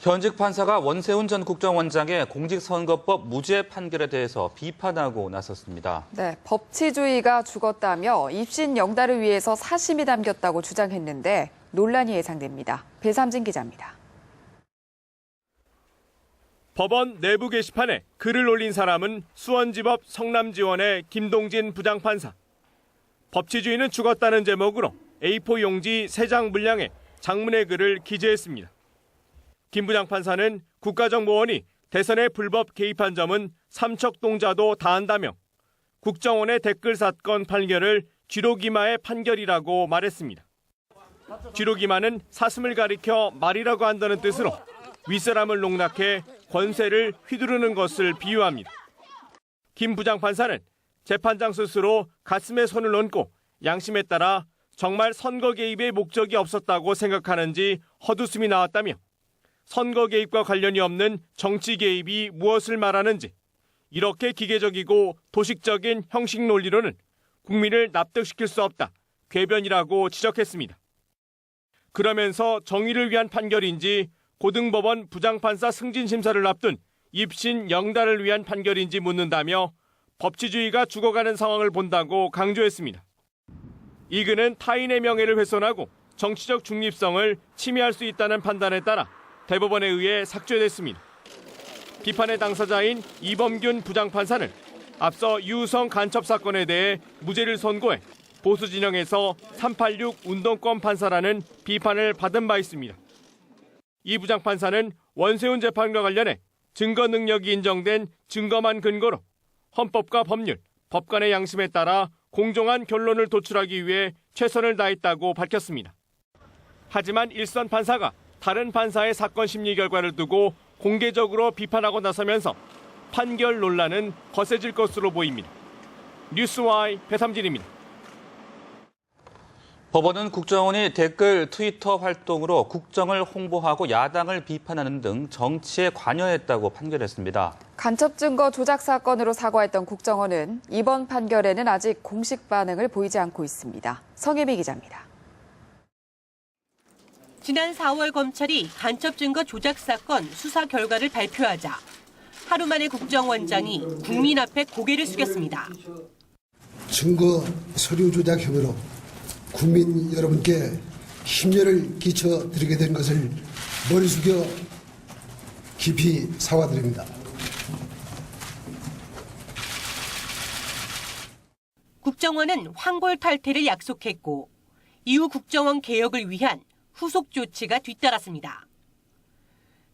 현직 판사가 원세훈 전 국정원장의 공직선거법 무죄 판결에 대해서 비판하고 나섰습니다. 네, 법치주의가 죽었다며 입신 영달을 위해서 사심이 담겼다고 주장했는데 논란이 예상됩니다. 배삼진 기자입니다. 법원 내부 게시판에 글을 올린 사람은 수원지법 성남지원의 김동진 부장판사. 법치주의는 죽었다는 제목으로 A4 용지 3장 분량의 장문의 글을 기재했습니다. 김 부장 판사는 국가정보원이 대선에 불법 개입한 점은 삼척동자도 다한다며 국정원의 댓글 사건 판결을 쥐로기마의 판결이라고 말했습니다. 쥐로기마는 사슴을 가리켜 말이라고 한다는 뜻으로 윗사람을 농락해 권세를 휘두르는 것을 비유합니다. 김 부장판사는 재판장 스스로 가슴에 손을 얹고 양심에 따라 정말 선거 개입의 목적이 없었다고 생각하는지 헛웃음이 나왔다며 선거 개입과 관련이 없는 정치 개입이 무엇을 말하는지 이렇게 기계적이고 도식적인 형식 논리로는 국민을 납득시킬 수 없다. 궤변이라고 지적했습니다. 그러면서 정의를 위한 판결인지 고등법원 부장판사 승진 심사를 앞둔 입신 영달을 위한 판결인지 묻는다며 법치주의가 죽어가는 상황을 본다고 강조했습니다. 이 글은 타인의 명예를 훼손하고 정치적 중립성을 침해할 수 있다는 판단에 따라 대법원에 의해 삭제됐습니다. 비판의 당사자인 이범균 부장판사는 앞서 유성 간첩 사건에 대해 무죄를 선고해 보수 진영에서 386 운동권 판사라는 비판을 받은 바 있습니다. 이 부장판사는 원세훈 재판과 관련해 증거 능력이 인정된 증거만 근거로 헌법과 법률, 법관의 양심에 따라 공정한 결론을 도출하기 위해 최선을 다했다고 밝혔습니다. 하지만 일선 판사가 다른 판사의 사건 심리 결과를 두고 공개적으로 비판하고 나서면서 판결 논란은 거세질 것으로 보입니다. 뉴스와이 배삼진입니다. 법원은 국정원이 댓글 트위터 활동으로 국정을 홍보하고 야당을 비판하는 등 정치에 관여했다고 판결했습니다. 간첩 증거 조작 사건으로 사과했던 국정원은 이번 판결에는 아직 공식 반응을 보이지 않고 있습니다. 성혜미 기자입니다. 지난 4월 검찰이 간첩 증거 조작 사건 수사 결과를 발표하자 하루 만에 국정원장이 국민 앞에 고개를 숙였습니다. 증거 서류 조작 혐의로 국민 여러분께 심려를 끼쳐 드리게 된 것을 머리 숙여 깊이 사과드립니다. 국정원은 황골 탈퇴를 약속했고 이후 국정원 개혁을 위한 후속 조치가 뒤따랐습니다.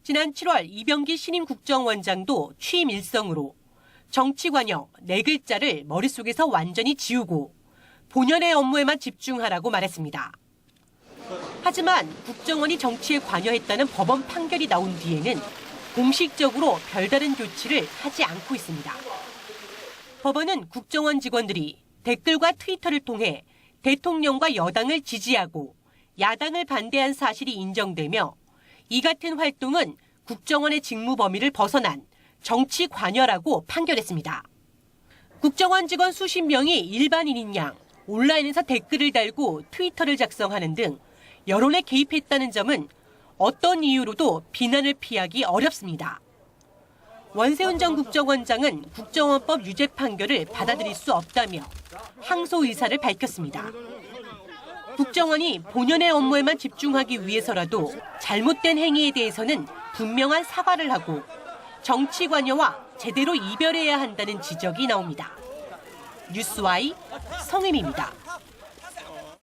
지난 7월 이병기 신임 국정원장도 취임 일성으로 정치 관여 네 글자를 머릿속에서 완전히 지우고 본연의 업무에만 집중하라고 말했습니다. 하지만 국정원이 정치에 관여했다는 법원 판결이 나온 뒤에는 공식적으로 별다른 조치를 하지 않고 있습니다. 법원은 국정원 직원들이 댓글과 트위터를 통해 대통령과 여당을 지지하고 야당을 반대한 사실이 인정되며 이 같은 활동은 국정원의 직무 범위를 벗어난 정치 관여라고 판결했습니다. 국정원 직원 수십 명이 일반인인 양 온라인에서 댓글을 달고 트위터를 작성하는 등 여론에 개입했다는 점은 어떤 이유로도 비난을 피하기 어렵습니다. 원세훈 전 국정원장은 국정원법 유죄 판결을 받아들일 수 없다며 항소 의사를 밝혔습니다. 국정원이 본연의 업무에만 집중하기 위해서라도 잘못된 행위에 대해서는 분명한 사과를 하고 정치 관여와 제대로 이별해야 한다는 지적이 나옵니다. 뉴스와이 성임입니다.